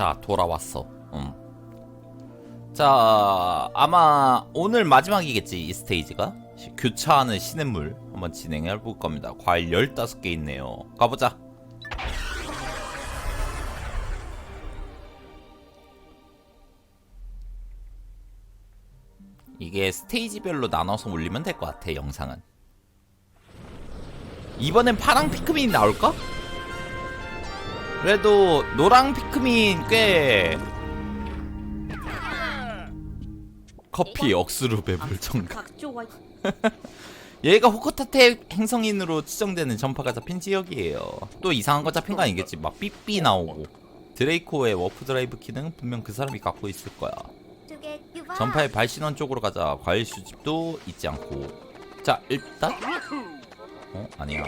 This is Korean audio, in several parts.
자 돌아왔어. 음. 자 아마 오늘 마지막이겠지 이 스테이지가 시- 교차하는 시냇물 한번 진행해 볼 겁니다. 과일 15개 있네요. 가보자. 이게 스테이지별로 나눠서 올리면 될 것 같아 영상은. 이번엔 파랑 피크민이 나올까? 그래도 노랑 피크민 꽤 커피 억수로 배불 정가 각 좋아. 얘가 호코타테 행성인으로 추정되는 전파가 잡힌 지역이에요. 또 이상한 거 잡힌 거 아니겠지. 막 삐삐 나오고. 드레이코의 워프 드라이브 키는 분명 그 사람이 갖고 있을 거야. 전파의 발신원 쪽으로 가자. 과일 수집도 잊지 않고. 자 일단. 어? 아니야.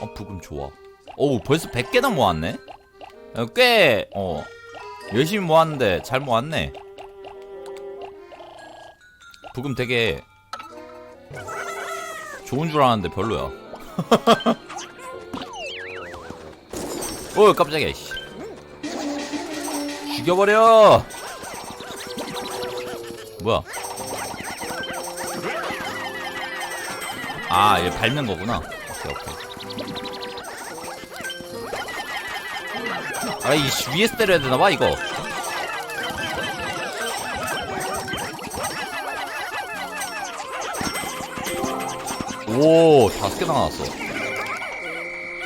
어 부금 좋아 오 벌써 100개나 모았네? 어, 꽤어. 열심히 모았는데 잘 모았네. 부금 되게 좋은 줄 알았는데 별로야. 오 깜짝이야 씨. 죽여버려! 뭐야? 아, 얘 밟는 거구나. 아, 이 씨, 위에서 때려야 되나 봐, 이거. 오, 다섯 개나 나왔어.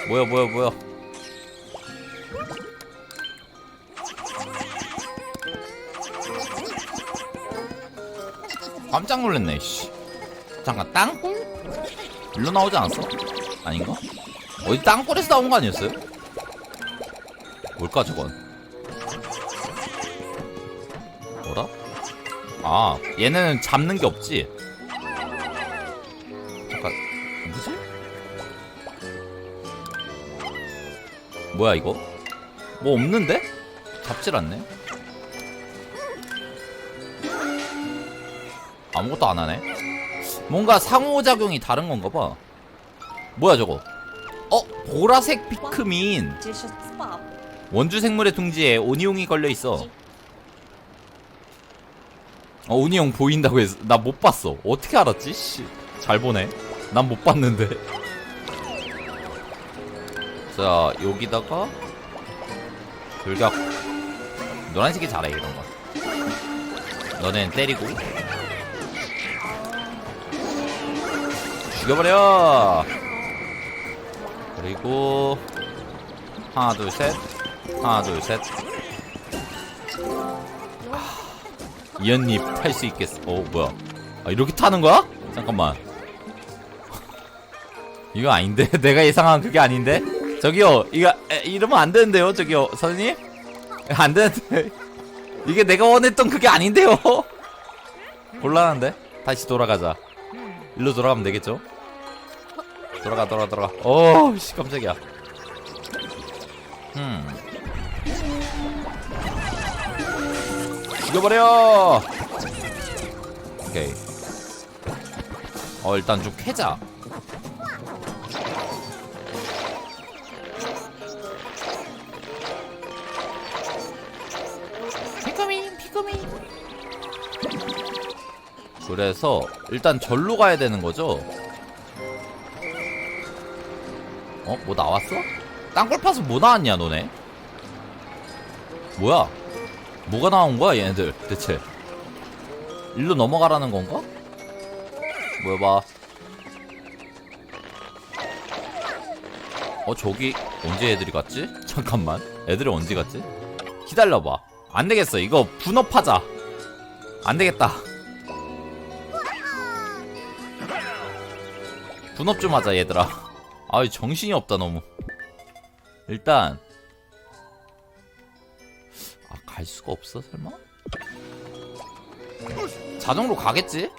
뭐야, 뭐야, 뭐야. 깜짝 놀랐네, 씨. 잠깐, 땅굴? 일로 나오지 않았어? 아닌가? 어디 땅굴에서 나온 거 아니었어요? 뭘까 저건? 뭐라? 아 얘네는 잡는 게 없지? 잠깐 뭐지? 뭐야 이거? 뭐 없는데? 잡질 않네? 아무것도 안 하네? 뭔가 상호작용이 다른 건가 봐. 뭐야 저거? 어? 보라색 피크민. 원주 생물의 둥지에 오니용이 걸려 있어. 어, 오니용 보인다고 해서 나 못 봤어. 어떻게 알았지? 씨. 잘 보네. 난 못 봤는데. 자, 여기다가 돌격. 노란색이 잘해 이런 거. 너넨 때리고. 죽여버려. 그리고 하나 둘 셋. 하나 둘 셋. 아, 이연잎 탈수 있겠어. 어 뭐야? 아 이렇게 타는 거야? 잠깐만. 이거 아닌데? 내가 예상한 그게 아닌데? 저기요, 이거 에, 이러면 안 되는데요, 저기요, 선생님? 안 되는데. 이게 내가 원했던 그게 아닌데요? 곤란한데? 다시 돌아가자. 일로 돌아가면 되겠죠? 돌아가, 돌아가, 돌아가. 어, 씨, 깜짝이야. 음. 죽여버려! 오케이. 어, 일단 좀 캐자. 피커민, 피커민. 그래서 일단 절로 가야 되는 거죠? 어? 뭐 나왔어? 땅굴 파서 뭐 나왔냐 너네? 뭐야? 뭐가 나온 거야 얘네들 대체? 일로 넘어가라는 건가? 뭐야 봐. 어 저기 언제 애들이 갔지? 잠깐만 애들이 언제 갔지? 기다려봐 안 되겠어 이거 분업하자 안 되겠다 분업 좀 하자 얘들아 아이 정신이 없다 너무 일단 아 갈 수가 없어 설마? 자동으로 가겠지?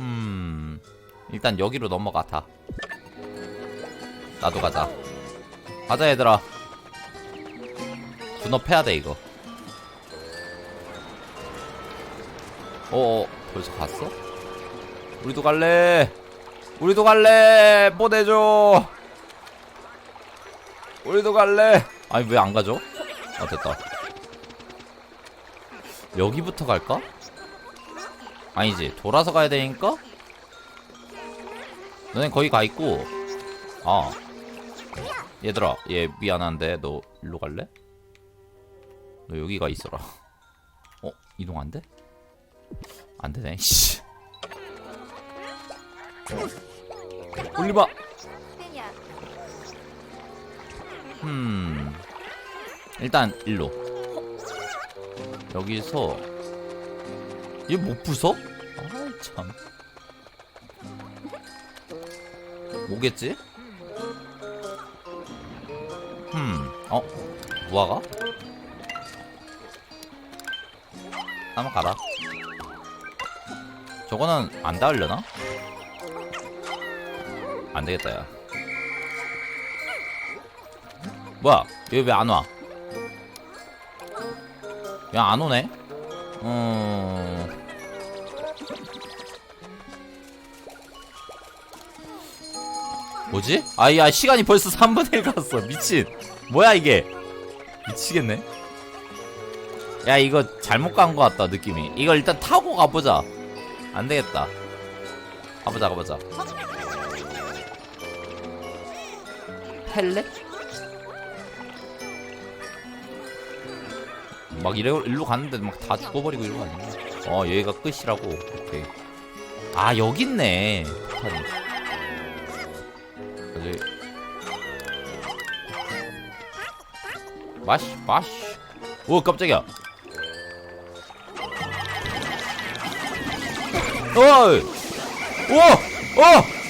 음 일단 여기로 넘어가 다 나도 가자. 가자 얘들아. 분업해야 돼 이거. 어어 벌써 갔어? 우리도 갈래. 우리도 갈래. 보내줘. 우리도 갈래 아니 왜 안 가죠? 아 됐다 여기부터 갈까? 아니지 돌아서 가야 되니까 너넨 거기 가 있고 아 얘들아 얘 미안한데 너 일로 갈래? 너 여기 가 있어라 어? 이동 안 돼? 안 되네 씨 올리바 음 일단 일로 여기서 얘 못 부숴? 아이 참 오겠지? 음, 어? 무화가? 한번 가라. 저거는 안 닿으려나? 안 되겠다, 야. 뭐야? 얘 왜 안 와? 왜안 오네? 음. 뭐지? 아야 시간이 벌써 3분의 1 갔어 미친 뭐야 이게 미치겠네 야 이거 잘못 간거 같다 느낌이 이거 일단 타고 가보자 안되겠다 가보자 가보자 펠레? 막 이래, 일로 갔는데 막 다 죽어버리고 이러고 아니야 어 여기가 끝이라고. 오케이. 아 여기 있네. 폭탄이. 여기. 마시 마시. 오 깜짝이야. 어이! 오! 어!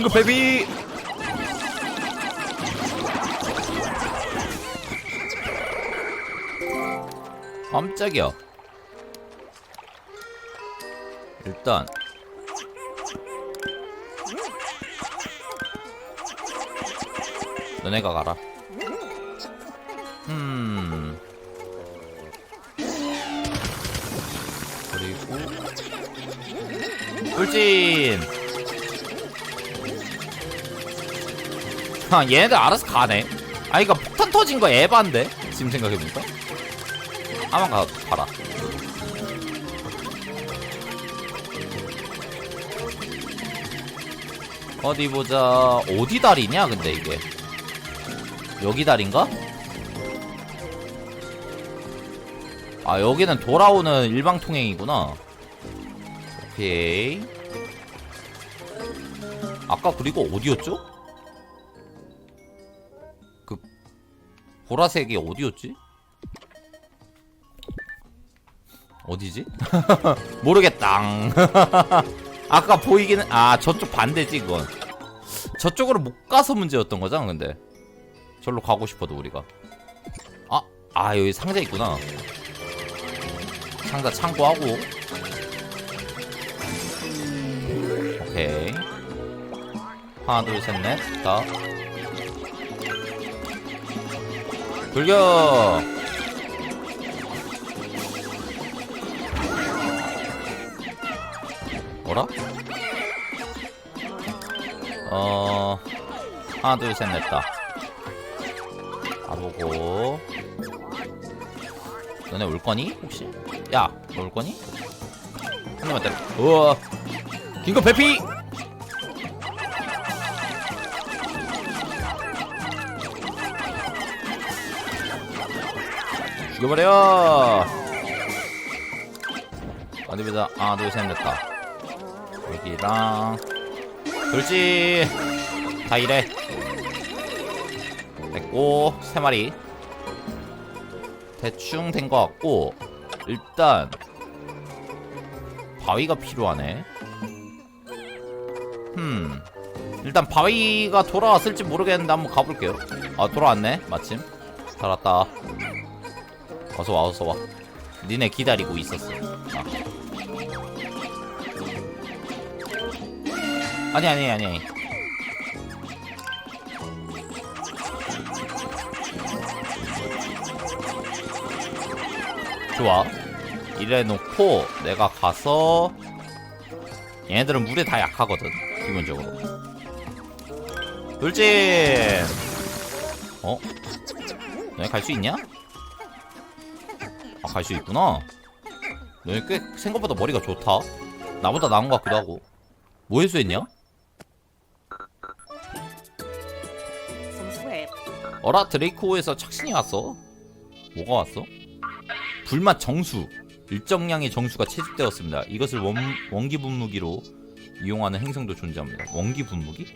긴급 베비. 깜짝이야. 일단. 너네가 가라. 음 그리고. 돌진 얘네들 알아서 가네. 아 이거 폭탄 터진 거 에반데? 지금 생각해보니까? 한번 가 봐라. 어디 보자. 어디 다리냐 근데 이게? 여기 다리인가? 아 여기는 돌아오는 일방통행이구나. 오케이. 아까 그리고 어디였죠? 보라색이 어디였지? 어디지? 모르겠당 아까 보이기는 아 저쪽 반대지 그건. 저쪽으로 못 가서 문제였던 거잖아 근데. 절로 가고 싶어도 우리가. 아, 아 여기 상자 있구나. 상자 창고하고. 오케이. 하나 둘 셋 넷 다 돌격 뭐라? 어 하나 둘셋넷다 가보고 너네 올 거니 혹시? 야, 너 올 거니? 한 대만 때려. 우와. 긴급 배피. 죽여버려. 어디 보자. 하나, 둘, 셋, 넷다. 여기랑 돌지. 다 이래. 됐고 세 마리. 대충 된 것 같고 일단 바위가 필요하네 음 일단 바위가 돌아왔을지 모르겠는데 한번 가볼게요 아 돌아왔네 마침 살았다 어서 와 어서 와 니네 기다리고 있었어 아. 아니 아니 아니 좋아 이래 놓고 넣고 내가 가서 얘네들은 물에 다 약하거든 기본적으로 돌진 어? 너네 갈 수 있냐? 아갈수 있구나 너네 꽤 생각보다 머리가 좋다 나보다 나은 것 같기도 하고 뭐 해수했냐? 어라 드레이코에서 착신이 왔어? 뭐가 왔어? 불맛 정수 일정량의 정수가 채집되었습니다. 이것을 원, 원기 분무기로 이용하는 행성도 존재합니다. 원기 분무기?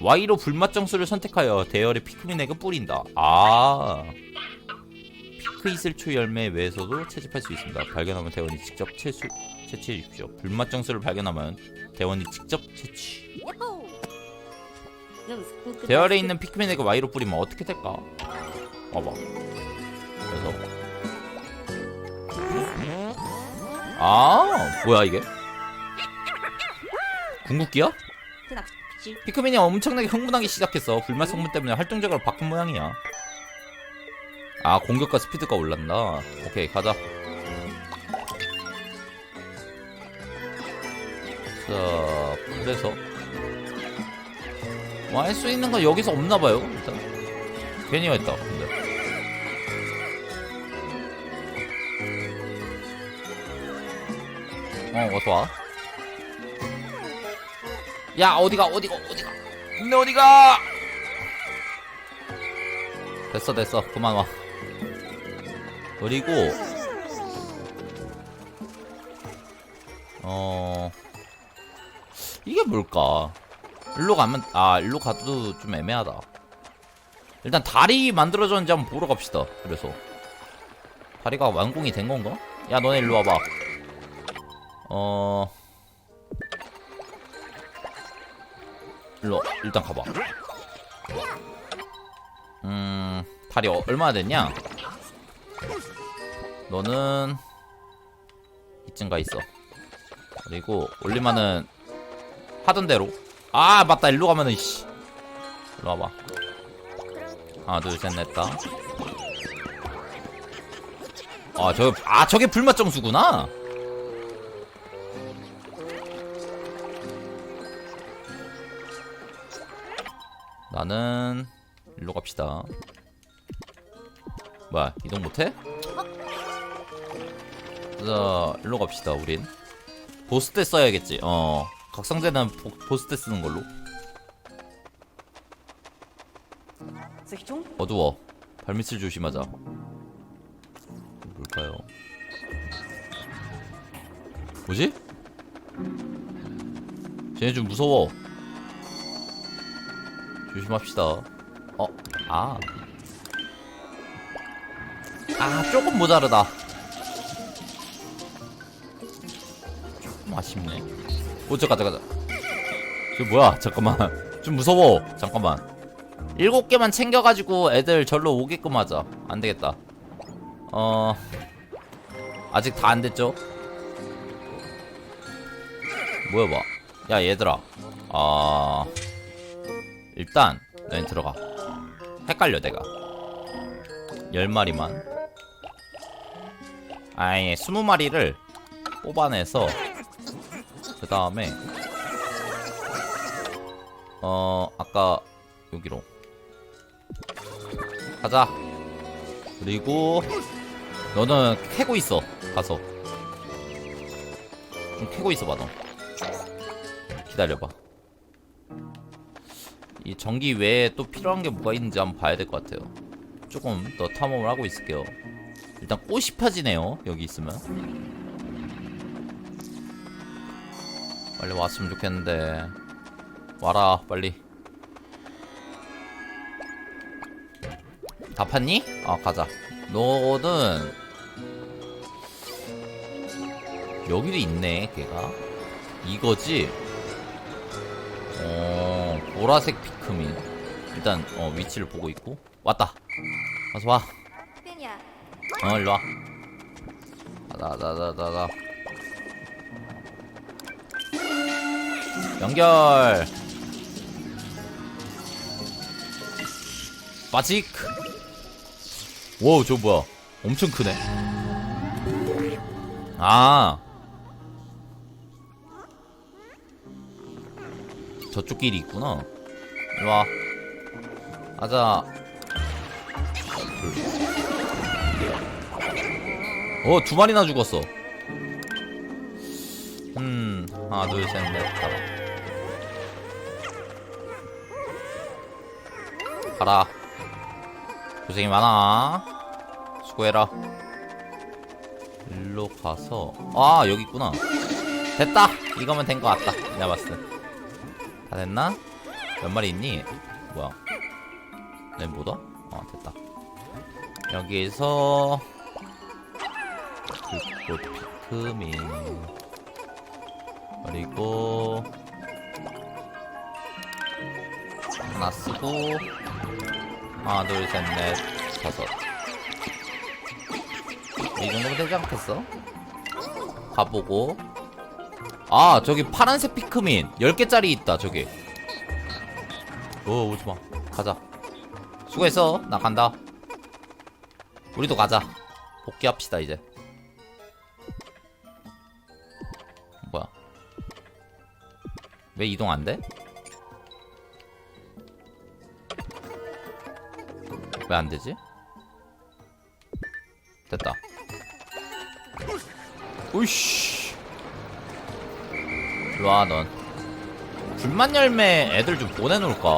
Y로 불맛 정수를 선택하여 대열의 피크민에게 뿌린다. 아피 크 이슬초 열매 외에서도 채집할 수 있습니다. 발견하면 대원이 직접 채수, 채취해 주십시오. 불맛 정수를 발견하면 대원이 직접 채취. 대열에 있는 피크민에게 Y로 뿌리면 어떻게 될까? 봐봐. 그래서 아 뭐야 이게? 궁극기야? 피크민이 엄청나게 흥분하기 시작했어. 불맛 성분 때문에 활동적으로 바뀐 모양이야. 아 공격과 스피드가 올랐나? 오케이 가자. 자 그래서 뭐 할 수 있는 건 여기서 없나 봐요. 일단 괜히 했다. 근데 어 어서 와. 야 어디가 어디가 어디가 근데 어디가 됐어 됐어 그만 와 그리고 어 이게 뭘까? 일로 가면 아 일로 가도 좀 애매하다. 일단 다리 만들어졌는지 한번 보러 갑시다 그래서. 다리가 완공이 된 건가? 야 너네 일로 와봐. 어 일로 일단 가봐. 음 다리 어, 얼마나 됐냐 너는 이쯤 가 있어. 그리고 올리마는 하던 대로. 아 맞다. 일로 가면은 씨. 일로 와봐. 하나 둘셋넷다. 아 저게 아 저게 불맛 정수구나. 나는 일로 갑시다. 뭐야 이동 못해? 자 일로 갑시다 우린. 보스 때 써야겠지. 어 각성제는 보, 보스 때 쓰는 걸로. 어두워. 발밑을 조심하자. 뭘까요? 뭐지? 쟤네 좀 무서워. 조심합시다. 어, 아. 아, 조금 모자르다. 아쉽네. 오, 저 가자, 가자. 저 뭐야? 잠깐만. 좀 무서워. 잠깐만. 일곱 개만 챙겨가지고 애들 절로 오게끔 하자. 안 되겠다. 어, 아직 다 안 됐죠? 뭐야, 봐. 야, 얘들아. 아, 일단, 너희 들어가. 헷갈려, 내가. 열 마리만. 아예 스무 마리를 뽑아내서, 그 다음에, 어, 아까, 여기로. 가자. 그리고 너는 캐고 있어. 가서. 좀 캐고 있어 봐 너. 기다려봐. 이 전기 외에 또 필요한 게 뭐가 있는지 한번 봐야 될 것 같아요. 조금 더 탐험을 하고 있을게요. 일단 꽃이 펴지네요. 여기 있으면. 빨리 왔으면 좋겠는데. 와라 빨리. 다 팠니? 아 가자. 너는 여기도 있네 걔가. 이거지? 어 보라색 피크민. 일단 어 위치를 보고 있고. 왔다. 어서 와. Pinya, 어 일로 와. 나나나나나 연결. 빠직. 와우 저 뭐야? 엄청 크네. 아. 저쪽 길이 있구나. 일로와. 가자. 어, 두 마리나 죽었어. 음, 하나, 둘, 셋, 넷, 다섯. 가라. 고생이 많아. 수고해라. 일로 가서, 아, 여기 있구나. 됐다! 이거면 된 것 같다. 내가 봤을 때. 다 됐나? 몇 마리 있니? 뭐야? 내 뭐다? 어, 됐다. 여기에서, 불꽃 피크민 그리고 하나 쓰고 하나 둘셋넷 다섯. 이 정도면 되지 않겠어? 가보고. 아 저기 파란색 피크민. 10개짜리 있다 저기. 어 오지마. 가자. 수고했어. 나 간다. 우리도 가자. 복귀합시다 이제. 뭐야? 왜 이동 안 돼? 왜 안 되지? 됐다. 오이씨. 일로와, 넌. 불만 열매 애들 좀 보내놓을까?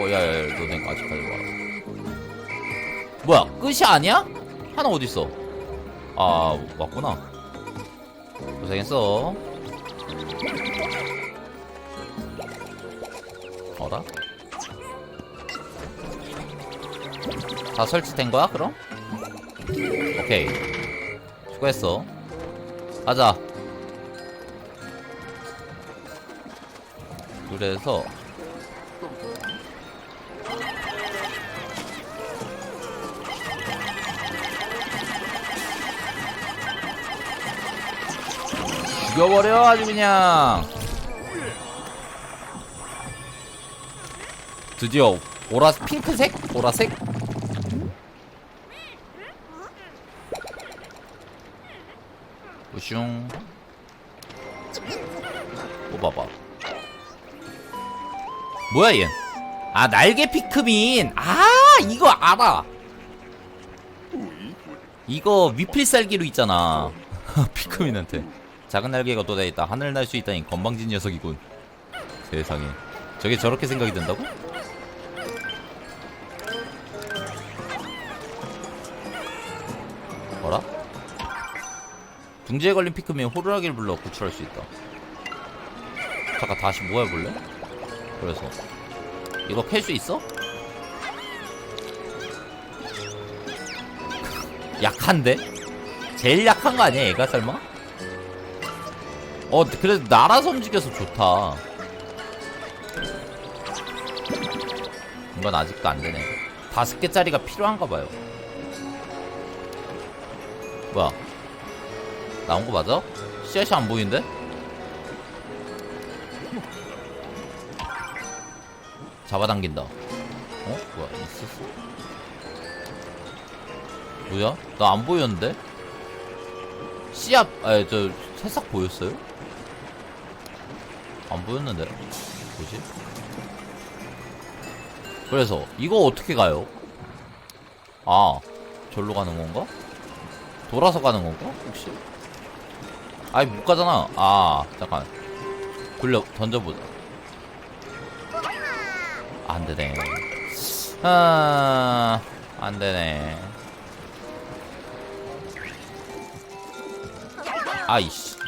오, 야, 야, 야, 너네 아직까지 와. 뭐야, 끝이 아니야? 하나 어딨어? 아, 왔구나. 고생했어. 다 설치된 거야, 그럼? 오케이. 수고했어. 가자. 그래서 죽여버려 아주 그냥 드디어 보라 핑크색 보라색 뭐야 얘? 아 날개 피크민 아 이거 알아 이거 미필살기로 있잖아 피크민한테 작은 날개가 돋아 있다 하늘 날 수 있다니 건방진 녀석이군 세상에 저게 저렇게 생각이 든다고? 뭐라? 둥지에 걸린 피크민 호루라기를 불러 구출할 수 있다 잠깐 다시 모아볼래? 그래서 이거 캘 수 있어? 약한데? 제일 약한 거 아니야 얘가 설마? 어 그래도 날아서 움직여서 좋다 이건 아직도 안 되네 다섯 개짜리가 필요한가 봐요 뭐야 나온 거 맞아? 씨앗이 안 보이는데? 잡아당긴다 어? 뭐야 있었어? 뭐야? 나 안 보였는데? 씨앗 아니 저 새싹 보였어요? 안 보였는데 뭐지? 그래서 이거 어떻게 가요? 아 절로 가는 건가? 돌아서 가는 건가? 혹시? 아이 못 가잖아 아 잠깐 굴려 던져보자 안되네. 아 안되네. 아이씨.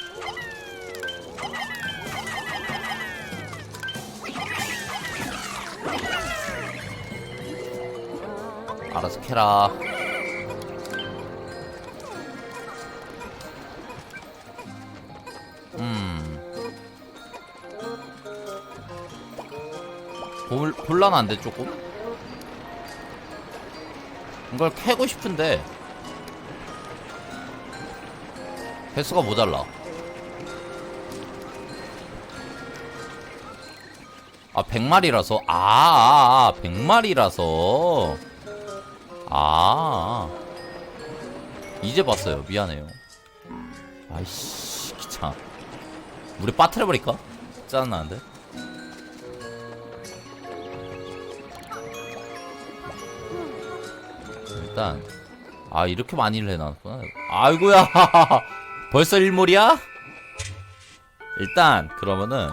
알아서 캐라 곤- 곤란한데 조금? 이걸 캐고 싶은데 개수가 모자라 아 100마리라서 아, 아, 아 100마리라서 아 이제 봤어요. 미안해요. 아이씨 귀찮아. 우리 빠트려버릴까? 짜증나는데? 일단 아 이렇게 많이 해놨구나. 아이고야 벌써 일몰이야? 일단 그러면은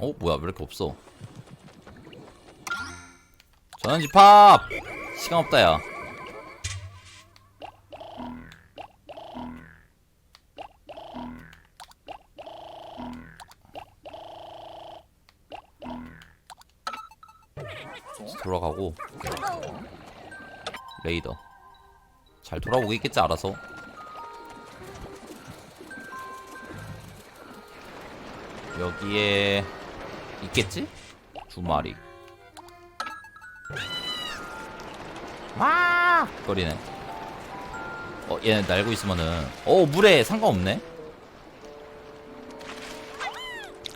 어 뭐야 왜 이렇게 없어? 전원집합 시간 없다 야. 돌아가고. 레이더. 잘 돌아오겠지 알아서. 여기에 있겠지? 두 마리. 와 거리네. 어 얘네 날고 있으면은 어 물에 상관없네.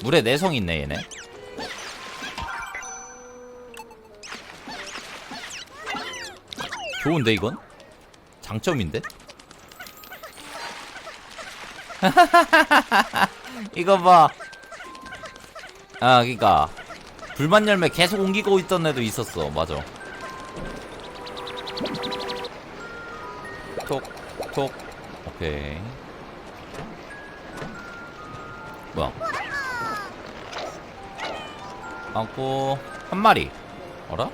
물에 내성 있네 얘네 좋은데 이건? 장점인데? 이거 봐. 아, 그니까 불만 열매 계속 옮기고 있던 애도 있었어. 맞아. 톡, 톡. 오케이. 뭐야? 안고 한 마리. 어라?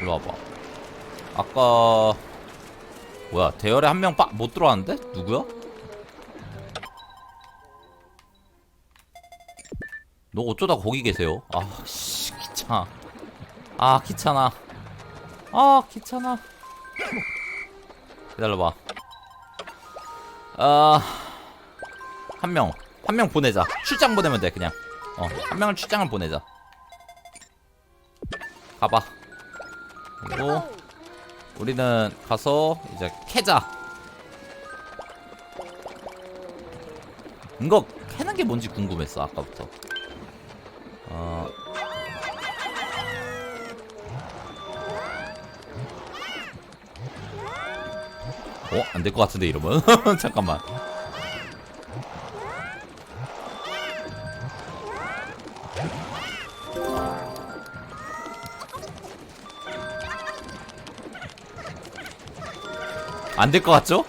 일로 와봐. 아까 뭐야 대열에 한명못 들어왔는데 누구야? 너 어쩌다 거기 계세요? 아씨 귀찮아. 아 귀찮아. 아 귀찮아. 기다려봐. 아한 명. 한 명 보내자. 출장 보내면 돼 그냥. 어한 명을 출장을 보내자. 가봐. 그리고 우리는 가서 이제 캐자. 이거 캐는 게 뭔지 궁금했어 아까부터. 어. 어? 안 될 것 같은데 이러면 잠깐만 안 될 것 같죠?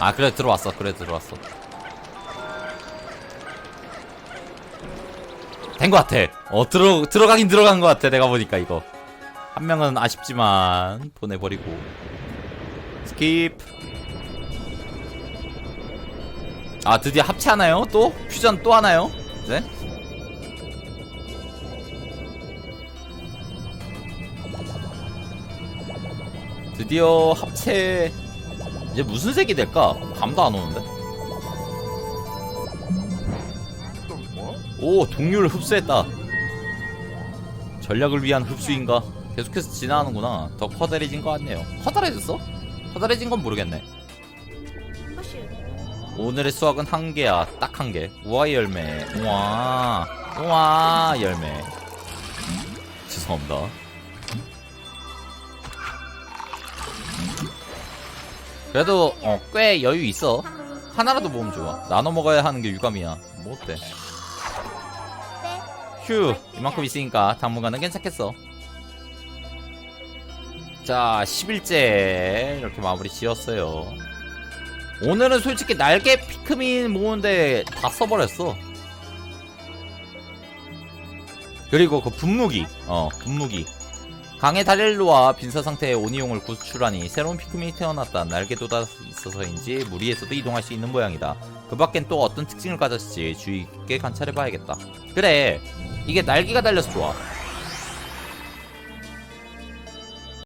아 그래 들어왔어. 그래 들어왔어. 된 것 같아. 어 들어 들어가긴 들어간 것 같아 내가 보니까 이거. 한 명은 아쉽지만 보내버리고. 스킵. 아 드디어 합체하나요? 또? 퓨전 또 하나요? 이 드디어 합체 이제 무슨 색이 될까? 감도 안 오는데. 오 동률 흡수했다. 전략을 위한 흡수인가? 계속해서 진화하는구나. 더 커다래진 것 같네요. 커다래졌어? 커다래진 건 모르겠네. 오늘의 수확은 한 개야. 딱 한 개. 우와 열매. 우와. 우와 열매. 죄송합니다. 그래도 어, 꽤 여유 있어. 하나라도 모으면 좋아. 나눠 먹어야 하는 게 유감이야. 뭐 어때? 휴, 이만큼 있으니까 당분간은 괜찮겠어. 자, 10일째 이렇게 마무리 지었어요. 오늘은 솔직히 날개 피크민 모으는데 다 써버렸어. 그리고 그 분무기, 어, 분무기. 강의 다렐로와 빈사 상태의 오니용을 구출하니 새로운 피크민이 태어났다. 날개 돋아 있어서인지 무리에서도 이동할 수 있는 모양이다. 그 밖엔 또 어떤 특징을 가졌을지 주의 깊게 관찰해봐야겠다. 그래, 이게 날개가 달려서 좋아.